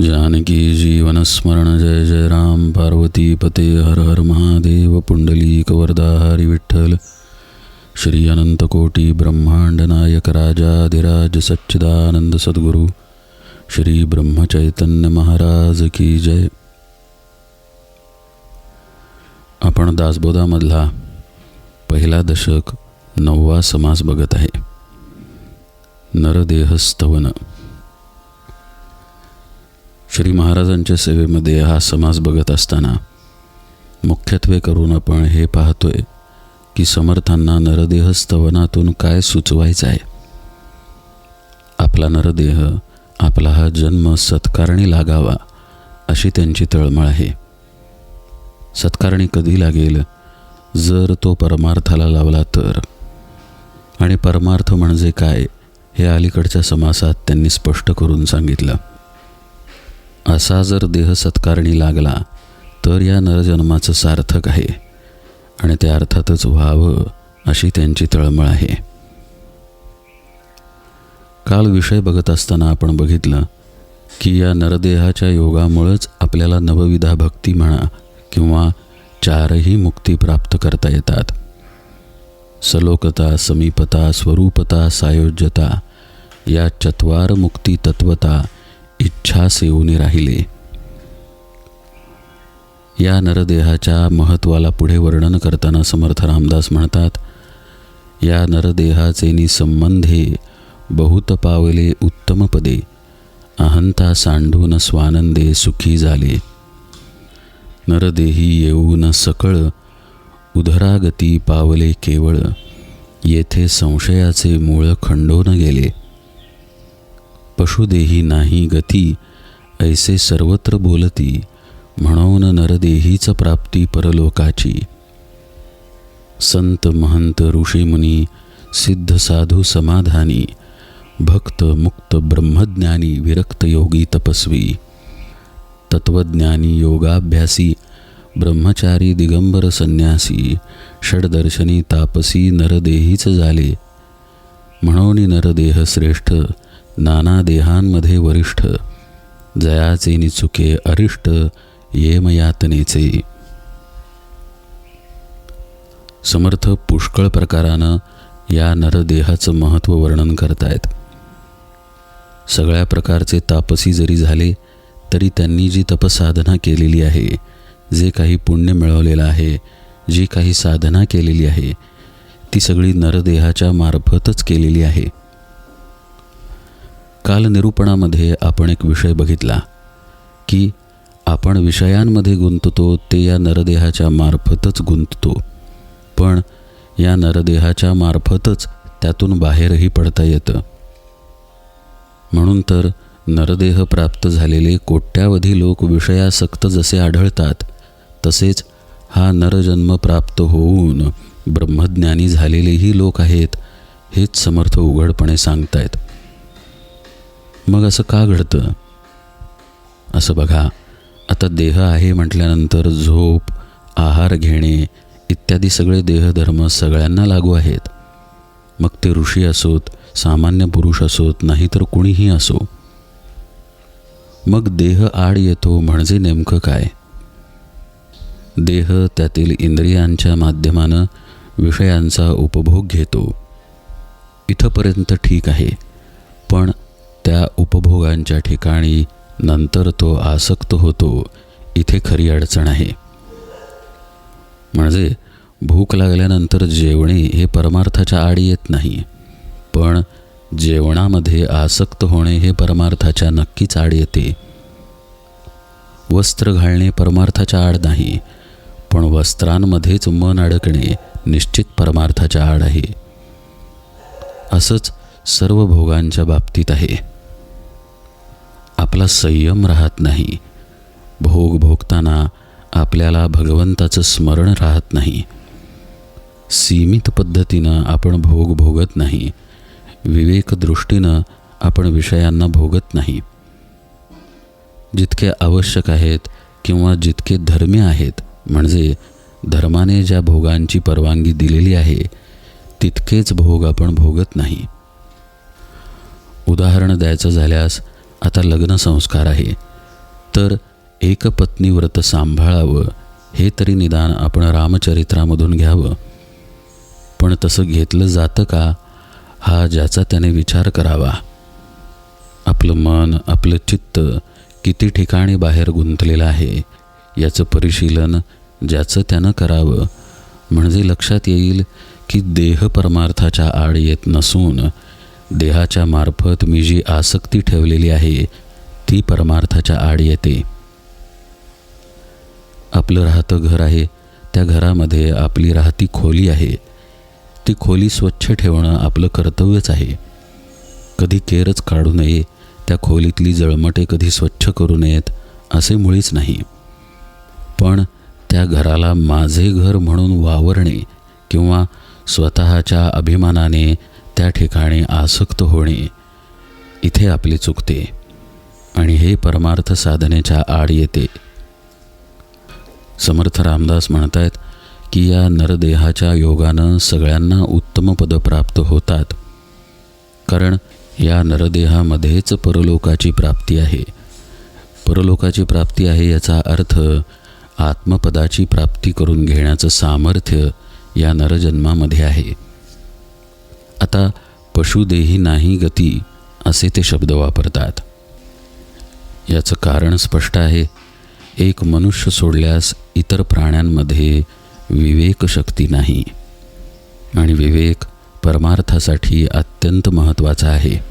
जानकी जीवनस्मरण जय जय राम। पार्वती पते हर हर महादेव। पुंडलीक वरदा हरी विठ्ठल। श्री अनंतकोटी ब्रह्मांड नायक राजाधिराज सच्चिदानंद सद्गुरू। श्री ब्रह्मचैतन्य महाराज की जय। आपण दासबोधामधला पहिला दशक नववा समास बघत आहे. नरदेहस्तवन। श्री महाराजांच्या सेवेमध्ये हा समाज बघत असताना मुख्यत्वे करून आपण हे पाहतोय की समर्थांना नरदेह स्तवनातून काय सुचवायचं आहे? आपला नरदेह आपला हा जन्म सत्कारणी लागावा अशी त्यांची तळमळ आहे. सत्कारणी कधी लागेल? जर तो परमार्थाला लावला तर. आणि परमार्थ म्हणजे काय हे अलीकडच्या समासात त्यांनी स्पष्ट करून सांगितलं. असा जर देह सत्कारणी लागला तर या नरजन्माचं सार्थक आहे. आणि ते अर्थातच व्हावं अशी त्यांची तळमळ आहे. काल विषय बघत असताना आपण बघितलं की या नरदेहाच्या योगामुळंच आपल्याला नवविधा भक्ती म्हणा किंवा चारही मुक्ती प्राप्त करता येतात. सलोकता समीपता स्वरूपता सायोज्यता या चत्वार मुक्ती तत्वता इच्छा सेवून राहिले. या नरदेहाच्या महत्त्वाला पुढे वर्णन करताना समर्थ रामदास म्हणतात या नरदेहाचे निसंबंधे बहुत पावले उत्तम पदे अहंता सांडून स्वानंदे सुखी झाले. नरदेही येऊन सकळ उधरागती पावले केवळ येथे संशयाचे मूळ खंडोन गेले. पशुदेही नाही गती ऐसे सर्वत्र बोलती म्हणून नरदेहीच प्राप्ती परलोकाची. संत महंत ऋषीमुनी सिद्ध साधू समाधानी भक्त मुक्त ब्रह्मज्ञानी विरक्त योगी तपस्वी. तत्वज्ञानी योगाभ्यासी ब्रह्मचारी दिगंबर संन्यासी षडदर्शनी तापसी नरदेहीच झाले. म्हणून नरदेह श्रेष्ठ नाना देहांमध्ये वरिष्ठ जयाचे निचुके अरिष्ट येमयातनेचे. समर्थ पुष्कळ प्रकारानं या नरदेहाचं महत्त्व वर्णन करतायत. सगळ्या प्रकारचे तापसी जरी झाले तरी त्यांनी जी तपसाधना केलेली आहे जे काही पुण्य मिळवलेलं आहे जी काही साधना केलेली आहे ती सगळी नरदेहाच्या मार्फतच केलेली आहे. काल निरूपणामध्ये आपण एक विषय बघितला की आपण विषयांमध्ये गुंततो ते या नरदेहाच्या मार्फतच गुंततो. पण या नरदेहाच्या मार्फतच त्यातून बाहेरही पडता येतं. म्हणून तर नरदेह प्राप्त झालेले कोट्यावधी लोक विषयासक्त जसे आढळतात तसेच हा नरजन्म प्राप्त होऊन ब्रह्मज्ञानी झालेलेही लोक आहेत हेच समर्थ उघडपणे सांगतायत. मग असं का घडतं? असं बघा आता देह आहे म्हटल्यानंतर झोप आहार घेणे इत्यादी सगळे देहधर्म सगळ्यांना लागू आहेत. मग ते ऋषी असोत सामान्य पुरुष असोत नाहीतर कुणीही असो. मग देह आड येतो म्हणजे नेमकं काय? देह त्यातील इंद्रियांच्या माध्यमानं विषयांचा उपभोग घेतो. इथंपर्यंत ठीक आहे पण त्या उपभोगांच्या ठिकाणी नंतर तो आसक्त होतो. इथे खरी अडचण आहे. म्हणजे भूक लागल्यानंतर जेवणे हे परमार्थाच्या आड येत नाही. पण जेवणामध्ये आसक्त होणे हे परमार्थाच्या नक्कीच आड येते. वस्त्र घालणे परमार्थाच्या आड नाही. पण वस्त्रांमध्येच मन अडकणे निश्चित परमार्थाच्या आड आहे. असंच सर्व भोगांच्या बाबतीत आहे. आपला संयम राहत नाही. भोग भोगताना आपल्याला भगवंताचं स्मरण राहत नाही. सीमित पद्धतीनं आपण भोग भोगत नाही. विवेकदृष्टीनं आपण विषयांना भोगत नाही. जितके आवश्यक आहेत किंवा जितके धर्मी आहेत म्हणजे धर्माने ज्या भोगांची परवानगी दिलेली आहे तितकेच भोग आपण भोगत नाही. उदाहरण द्यायचं झाल्यास आता लग्न संस्कार आहे. तर एकपत्नी व्रत सांभाळावं हे तरी निदान आपण रामचरित्रामधून घ्यावं. पण तसं घेतलं जातं का? हा ज्याचा त्याने विचार करावा. आपलं मन आपलं चित्त किती ठिकाणी बाहेर गुंतलेलं आहे याचं परिशीलन ज्याचं त्यानं करावं म्हणजे लक्षात येईल की देह परमार्थाच्या आड येत नसून देहाच्या मार्फत मी जी आसक्ती ठेवलेली आहे ती परमार्थाच्या आड येते. आपलं राहतं घर आहे त्या घरामध्ये आपली राहती खोली आहे. ती खोली स्वच्छ ठेवणं आपलं कर्तव्यच आहे. कधी केरच काढू नये त्या खोलीतली जळमटे कधी स्वच्छ करू नयेत असे मुळीच नाही. पण त्या घराला माझे घर म्हणून वावरणे किंवा स्वतःच्या अभिमानाने त्या ठिकाणी आसक्त होणे इथे आपली चुकते आणि हे परमार्थ साधनेच्या आड येते. समर्थ रामदास म्हणतायत की या नरदेहाच्या योगानं सगळ्यांना उत्तम पद प्राप्त होतात. कारण या नरदेहामध्येच परलोकाची प्राप्ती आहे. परलोकाची प्राप्ती आहे याचा अर्थ आत्मपदाची प्राप्ती करून घेण्याचं सामर्थ्य या नरजन्मामध्ये आहे. आता पशुदेही नाही गती असे ते शब्द वापरतात. याचं कारण स्पष्ट आहे. एक मनुष्य सोडल्यास इतर प्राण्यांमध्ये विवेक शक्ती नाही. आणि विवेक परमार्थासाठी अत्यंत महत्त्वाचा आहे.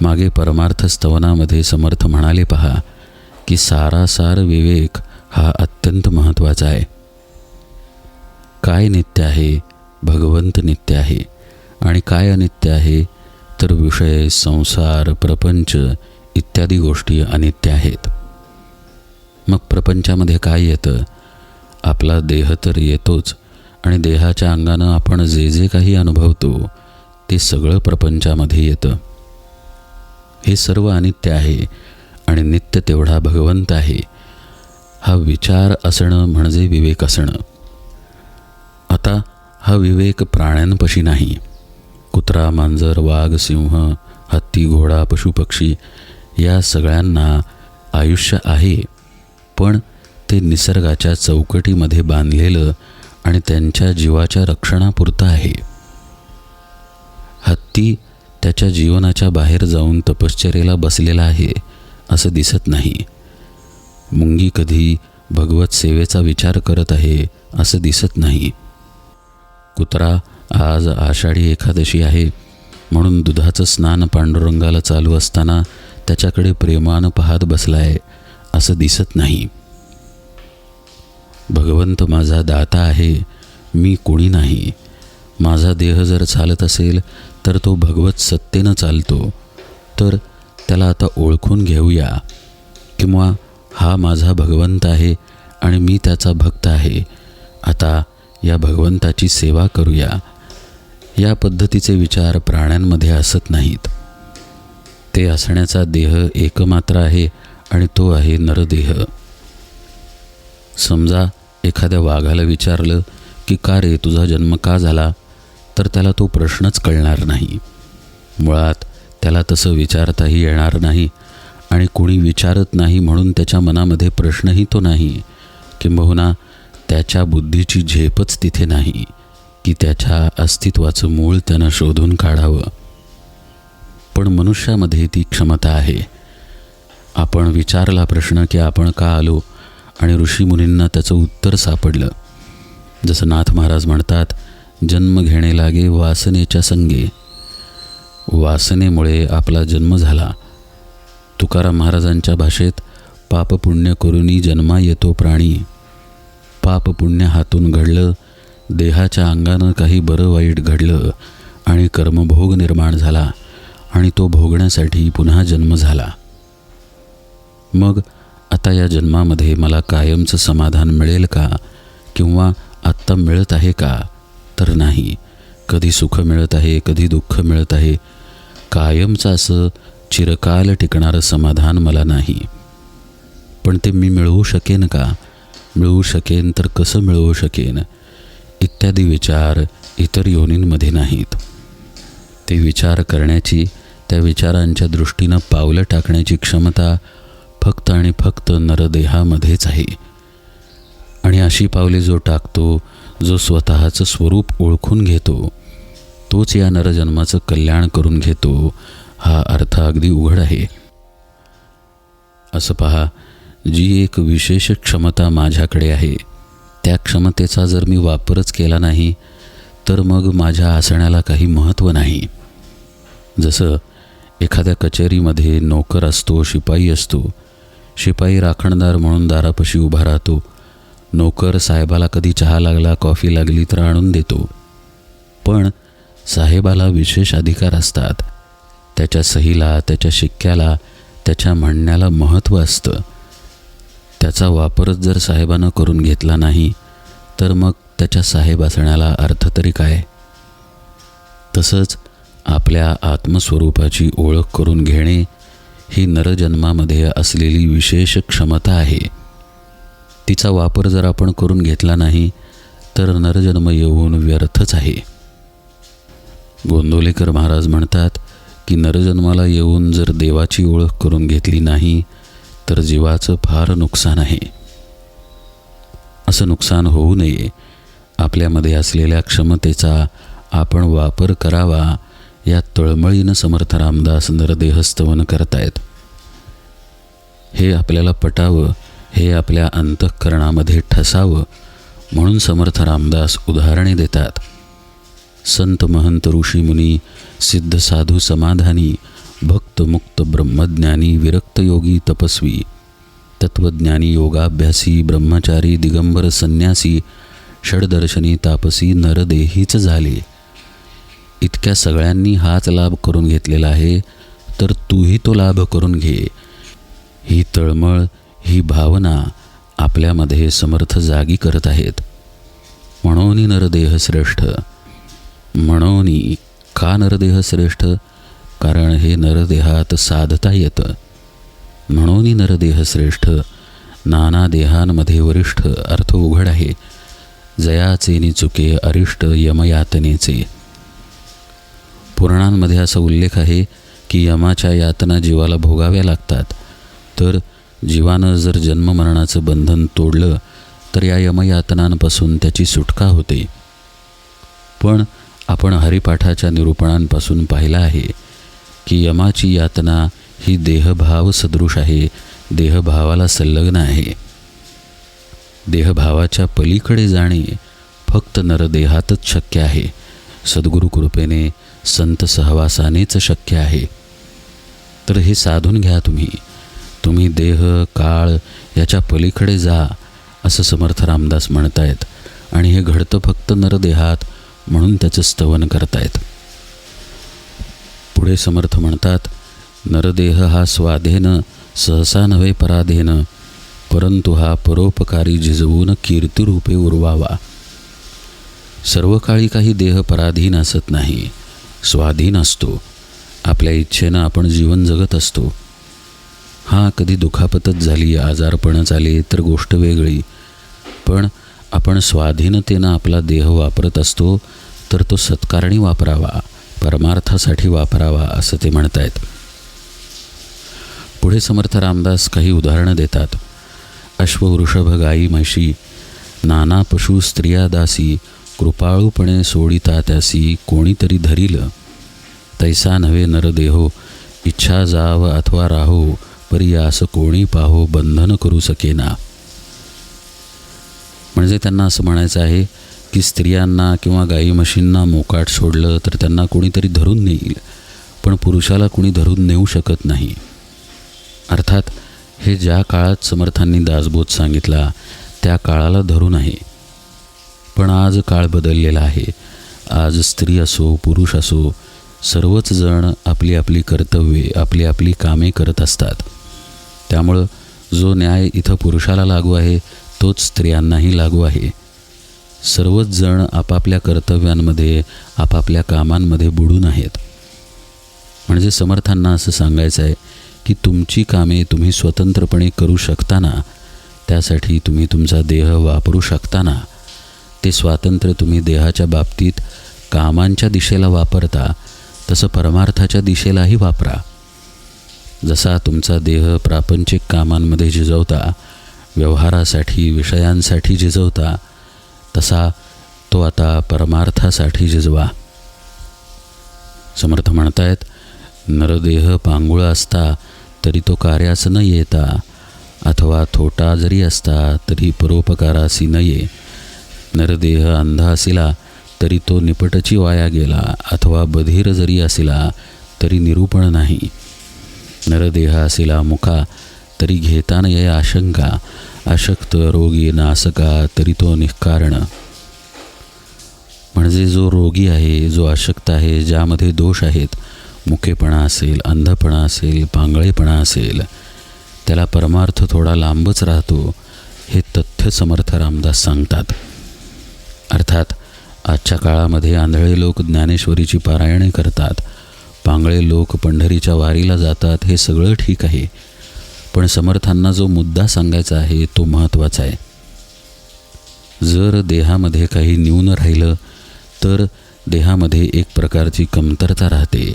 मागे परमार्थ स्तवनामध्ये समर्थ म्हणाले पहा की सारासार विवेक हा अत्यंत महत्त्वाचा आहे. काय नित्य आहे? भगवंत नित्य आहे. आणि काय अनित्य आहे? तर विषय संसार प्रपंच इत्यादी गोष्टी अनित्य आहेत. मग प्रपंचामध्ये काय येतं? आपला देह तर येतोच आणि देहाच्या अंगानं आपण जे जे काही अनुभवतो ते सगळं प्रपंचामध्ये येतं. हे सर्व अनित्य आहे आणि नित्य तेवढा भगवंत आहे. हा विचार असणं म्हणजे विवेक असणं. आता हा विवेक प्राण्यांपशी नाही. कुत्रा मांजर वाघ सिंह हत्ती घोडा पशुपक्षी या सगळ्यांना आयुष्य आहे पण ते निसर्गाच्या चौकटीमध्ये बांधलेलं आणि त्यांच्या जीवाच्या रक्षणापुरतं आहे. हत्ती त्याच्या जीवनाच्या बाहेर जाऊन तपश्चर्येला बसलेला आहे असं दिसत नाही. मुंगी कधी भगवत सेवेचा विचार करत आहे असं दिसत नाही. कुत्रा आज आषाढी एकादशी आहे. म्हणून दुधाचं स्नान पांडुरंगाला चालू असताना त्याच्याकडे प्रेमानं पाहत बसलाय असं दिसत नाही. भगवंत माझा दाता आहे मी कोणी नाही. माझा देह जर चालत असेल तर तो भगवत सत्तेनं चालतो. तर त्याला आता ओळखून घेऊया. किंवा हा माझा भगवंत आहे आणि मी त्याचा भक्त आहे. आता या भगवंताची सेवा करूया. या पद्धतीचे विचार प्राण्यांमध्ये असत नाहीत. ते असण्याचा देह एकमात्र आहे आणि तो आहे नरदेह. समजा एखाद्या वाघाला विचारलं की का रे तुझा जन्म का झाला? तर त्याला तो प्रश्नच कळणार नाही. मुळात त्याला तसं विचारताही येणार नाही आणि कोणी विचारत नाही म्हणून त्याच्या मनामध्ये प्रश्नही तो नाही. किंबहुना त्याच्या बुद्धीची झेपच तिथे नाही की त्याच्या अस्तित्वाचं मूळ त्यानं शोधून काढावं. पण मनुष्यामध्ये ती क्षमता आहे. आपण विचारला प्रश्न की आपण का आलो आणि ऋषीमुनींना त्याचं उत्तर सापडलं. जसं नाथ महाराज म्हणतात जन्म घेणे लागे वासनेच्या संगे. वासनेमुळे आपला जन्म झाला. तुकाराम महाराजांच्या भाषेत पाप पुण्य जन्मा येतो प्राणी. पाप पुण्य हातून घडलं देहाच्या अंगानं काही बरं वाईट घडलं आणि कर्मभोग निर्माण झाला आणि तो भोगण्यासाठी पुन्हा जन्म झाला. मग आता या जन्मामध्ये मला कायमचं समाधान मिळेल का? किंवा आत्ता मिळत आहे का? तर नाही. कधी सुख मिळत आहे कधी दुःख मिळत आहे. कायमचं असं चिरकाल टिकणारं समाधान मला नाही. पण ते मी मिळवू शकेन का? मिळवू शकेन तर कसं मिळवू शकेन? इत्यादी विचार इतर योनींमध्ये नाहीत. ते विचार करण्याची त्या विचारांच्या दृष्टीनं पावलं टाकण्याची क्षमता फक्त आणि फक्त नरदेहामध्येच आहे. आणि अशी पावले जो टाकतो जो स्वतःचं स्वरूप ओळखून घेतो तोच या नरजन्माचं कल्याण करून घेतो हा अर्थ अगदी उघड आहे. असं पहा जी एक विशेष क्षमता माझ्याकडे आहे त्या क्षमतेचा जर मी वापरच केला नाही तर मग माझ्या आसण्याला काही महत्त्व नाही. जसं एखाद्या कचेरीमध्ये नोकर असतो शिपाई असतो शिपाई राखणदार म्हणून दारापाशी उभा राहतो नोकर साहेबाला कधी चहा लागला कॉफी लागली तर आणून देतो. पण साहेबाला विशेष अधिकार असतात. त्याच्या सहीला त्याच्या शिक्क्याला त्याच्या म्हणण्याला महत्त्व असतं. त्याचा वापरच जर साहेबानं करून घेतला नाही तर मग त्याच्या साहेब असण्याला अर्थ तरी काय? तसंच आपल्या आत्मस्वरूपाची ओळख करून घेणे ही नरजन्मामध्ये असलेली विशेष क्षमता आहे. तिचा वापर जर आपण करून घेतला नाही तर नरजन्म येऊन व्यर्थच आहे. गोंदवलेकर महाराज म्हणतात की नरजन्माला येऊन जर देवाची ओळख करून घेतली नाही तर जीवाचं फार नुकसान आहे. असं नुकसान होऊ नये. आपल्यामध्ये असलेल्या क्षमतेचा आपण वापर करावा या तळमळीनं समर्थ रामदास नरदेहस्तवन करतायत. हे आपल्याला पटावं हे आपल्या अंतःकरणामध्ये ठसावं म्हणून समर्थ रामदास उदाहरणे देतात. संत महंत ऋषीमुनी सिद्ध साधू समाधानी भक्त मुक्त ब्रह्मज्ञानी विरक्त योगी तपस्वी तत्वज्ञानी योगाभ्यासी ब्रह्मचारी दिगंबर संन्यासी षडदर्शनी तापसी नरदेहीच झाले. इतक्या सगळ्यांनी हाच लाभ करून घेतलेला आहे तर तूही तो लाभ करून घे. ही तळमळ ही भावना आपल्यामध्ये समर्थ जागी करत आहेत. म्हणून नरदेह श्रेष्ठ. म्हणून का नरदेह श्रेष्ठ? कारण हे नरदेहात साधता येतं. म्हणून नरदेह श्रेष्ठ नाना देहांमध्ये वरिष्ठ अर्थ उघड आहे. जयाचे निचुके अरिष्ट यमयातनेचे. पुराणांमध्ये असा उल्लेख आहे की यमाच्या यातना जीवाला भोगाव्या लागतात. तर जीवानं जर जन्ममरणाचं बंधन तोडलं तर या यमयातनांपासून त्याची सुटका होते. पण आपण हरिपाठाच्या निरूपणांपासून पाहिलं आहे की यमाची यातना ही देहभाव सदृश आहे देहभावाला संलग्न आहे. देहभावाच्या पलीकडे जाणे फक्त नरदेहातच शक्य आहे. सद्गुरु कृपेने संत सहवासानेच शक्य आहे. तर हे साधून घ्या तुम्ही. तुम्ही देह काळ याच्या पलीकडे जा असं समर्थ रामदास म्हणतायत. आणि हे घडतं फक्त नरदेहात म्हणून त्याचं स्तवन करतायत. पुढे समर्थ म्हणतात नरदेह हा स्वाधेन सहसा नव्हे पराधेन परंतु हा परोपकारी झिजवून कीर्तिरूपे उरवावा. सर्व काळी काही देह पराधीन असत नाही स्वाधीन असतो आपल्या इच्छेनं आपण जीवन जगत असतो. हां कधी दुखापतच झाली आजारपणच आले तर गोष्ट वेगळी. पण आपण स्वाधीनतेनं आपला देह वापरत असतो तर तो सत्कारणी वापरावा. परमार्थासाठी वापरावा असं ते म्हणतायत. पुढे समर्थ रामदास काही उदाहरणं देतात. अश्ववृषभ गाई म्हशी नाना पशु स्त्रिया दासी कृपाळूपणे सोडिता त्यासी कोणीतरी धरील. तैसा नव्हे नरदेहो इच्छा जाव अथवा राहो परी असं कोणी पाहो बंधन करू सकेना. म्हणजे त्यांना असं म्हणायचं आहे की स्त्रियांना किंवा गाई म्हशींना मोकाट सोडलं तर त्यांना कोणीतरी धरून नेईल. पण पुरुषाला कुणी धरून नेऊ शकत नाही. अर्थात हे ज्या काळात समर्थांनी दासबोध सांगितला त्या काळाला धरून आहे. पण आज काळ बदललेला आहे. आज स्त्री असो पुरुष असो सर्वच जण आपली आपली कर्तव्ये आपली आपली कामे करत असतात. त्यामुळं जो न्याय इथं पुरुषाला लागू आहे तोच स्त्रियांनाही लागू आहे. सर्वच जण आपापल्या कर्तव्यांमध्ये आपापल्या कामांमध्ये बुडून आहेत. म्हणजे समर्थांना असं सांगायचं आहे की तुमची कामे तुम्ही स्वतंत्रपणे करू शकताना त्यासाठी तुम्ही तुमचा देह वापरू शकताना ते स्वातंत्र्य तुम्ही देहाच्या बाबतीत कामांच्या दिशेला वापरता तसं परमार्थाच्या दिशेलाही वापरा. जसा तुमचा देह प्रापंचिक कामांमध्ये झिजवता व्यवहारासाठी विषयांसाठी झिजवता तसा तो आता परमार्थासाठी जिजवा. समर्थ म्हणतायत नरदेह पांगुळा असता तरी तो कार्यास न येता अथवा थोटा जरी असता तरी परोपकारासी न ये. नरदेह अंधा असिला तरी तो निपटची वाया गेला अथवा बधीर जरी असिला तरी निरूपण नाही. नरदेह असिला मुखा तरी घेताना या ये आशंका. अशक्त रोगी नासका तरी तो निष्कारण म्हणजे जो रोगी आहे जो अशक्त आहे ज्यामध्ये दोष आहेत मुकेपणा असेल अंधपणा असेल पांगळेपणा असेल त्याला परमार्थ थोडा लांबच राहतो हे तथ्य समर्थ रामदास सांगतात. अर्थात आजच्या काळामध्ये आंधळे लोक ज्ञानेश्वरीची पारायणे करतात. पांगळे लोक पंढरीच्या वारीला जातात हे सगळं ठीक आहे. पण समर्थांना जो मुद्दा सांगायचा आहे तो महत्त्वाचा आहे. जर देहामध्ये काही न्यून राहिलं तर देहामध्ये एक प्रकारची कमतरता राहते.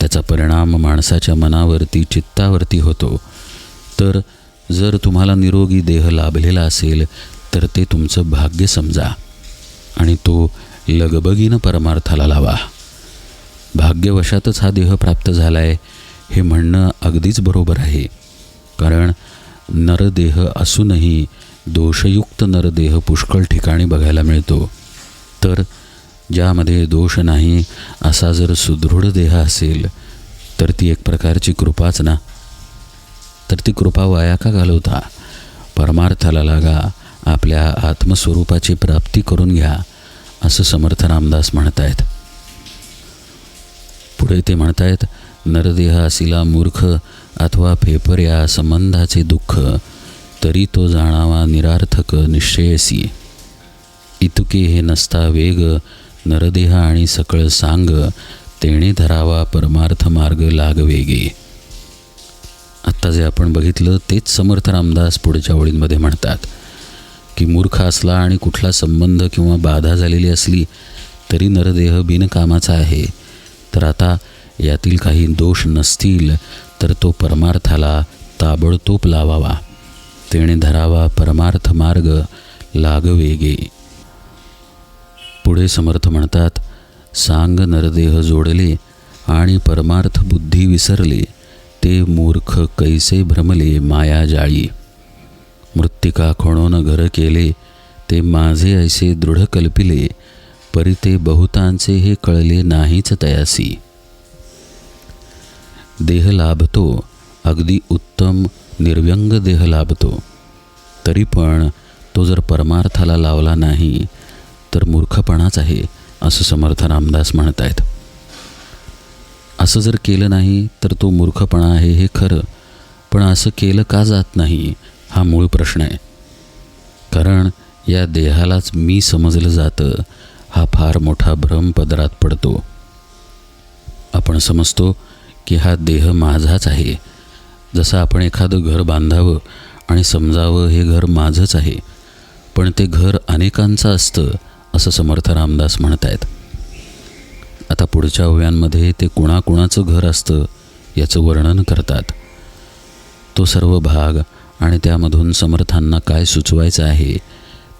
त्याचा परिणाम माणसाच्या मनावरती चित्तावरती होतो. तर जर तुम्हाला निरोगी देह लाभलेला असेल तर ते तुमचं भाग्य समजा. आणि तो लगबगीनं परमार्थाला लावा. भाग्यवशातच हा देह प्राप्त झाला आहे हे म्हणणं अगदीच बरोबर आहे. कारण नरदेह असूनही दोषयुक्त नरदेह पुष्कळ ठिकाणी बघायला मिळतो. तर ज्यामध्ये दोष नाही असा जर सुदृढ देह असेल तर ती एक प्रकारची कृपाच ना? तर ती कृपा वाया का घालवता? परमार्थाला लागा आपल्या आत्मस्वरूपाची प्राप्ती करून घ्या असं समर्थ रामदास म्हणतायत. पुढे ते म्हणतायत नरदेह असिला मूर्ख अथवा फेफर्या संबंधाचे दुःख तरी तो जाणावा निरार्थक निश्चयसी इतके हे नसता वेग नरदेह आणि सकळ सांग तेणे धरावा परमार्थ मार्ग लागवेगे आत्ता जे आपण बघितलं तेच समर्थ रामदास पुढच्या ओळींमध्ये म्हणतात की मूर्ख असला आणि कुठला संबंध किंवा बाधा झालेली असली तरी नरदेह बिनकामाचा आहे. तर आता यातील काही दोष नसतील तर तो परमार्थाला ताबडतोब लावावा. तेणे धरावा परमार्थ मार्ग लागवेगे. पुढे समर्थ म्हणतात सांग नरदेह जोडले आणि परमार्थ बुद्धी विसरले ते मूर्ख कैसे भ्रमले माया जाळी. मृत्तिका खणोन घर केले ते माझे ऐसे दृढ कल्पिले परी ते बहुतांचे हे कळले नाहीच तयासी. देह लाभतो अगदी उत्तम निर्व्यंग देह लाभतो तरी पण तो जर परमार्थाला लावला नाही तर मूर्खपणाच आहे असं समर्थ रामदास म्हणत आहेत असं जर केलं नाही तर तो मूर्खपणा आहे हे खरं पण असं केलं का जात नाही हा मूळ प्रश्न आहे. कारण या देहालाच मी समजलं जातं हा फार मोठा भ्रम पदरात पडतो. आपण समजतो की हा देह माझाच आहे. जसं आपण एखादं घर बांधावं आणि समजावं हे घर माझंच आहे. पण ते घर अनेकांचं असतं असं समर्थ रामदास म्हणत आहेत आता पुढच्या ओव्यांमध्ये ते कुणाकुणाचं घर असतं याचं वर्णन करतात. तो सर्व भाग आणि त्यामधून समर्थांना काय सुचवायचं आहे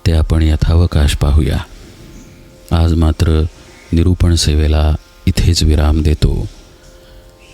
ते आपण यथावकाश पाहूया. आज मात्र निरूपण सेवेला इथेच विराम देतो.